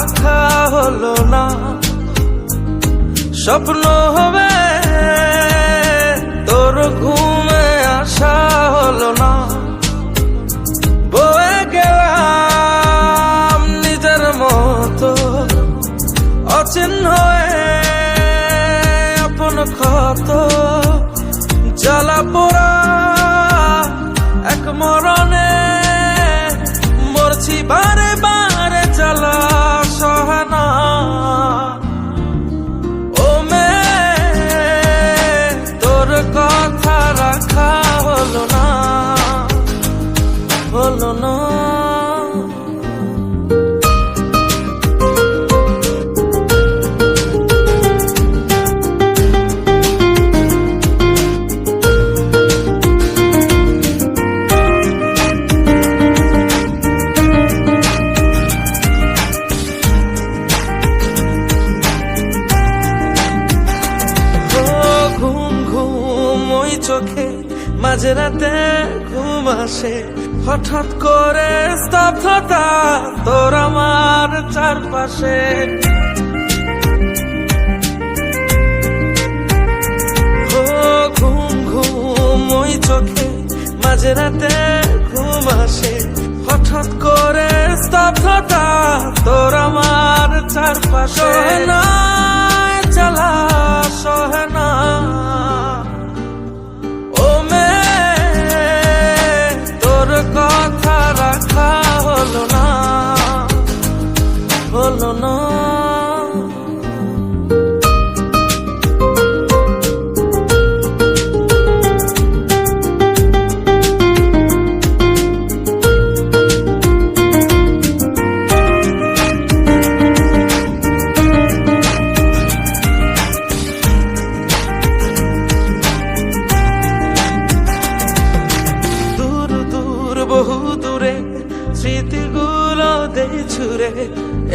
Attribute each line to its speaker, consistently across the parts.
Speaker 1: দেখা হলো না। স্বপ্ন হবে তোর ঘুম ঘুম মাঝে রাতে ঘুম আসে। হঠাৎ করে স্তব্ধতা তোর আমার চারপাশে। ঘুম ঘুম, ওই চোখে মাঝরাতে ঘুম আসে। হঠাৎ করে স্তব্ধতা তোর আমার চারপাশে। না।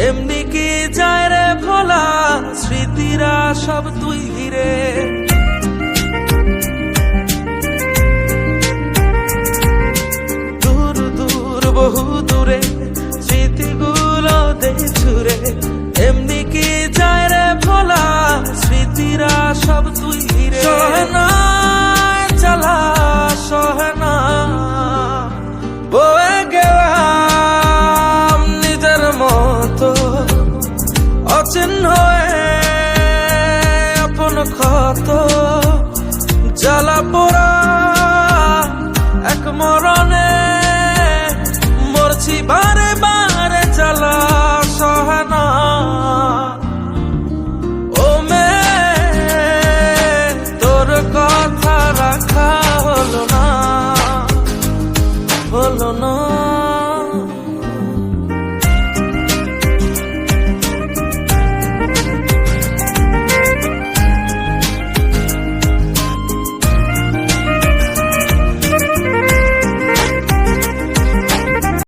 Speaker 1: এমনি কি যায় রে ভোলা? স্মৃতিরা সব তুই ঘিরে। চিহ্ন হয়ে ক্ষত জ্বালা পোড়া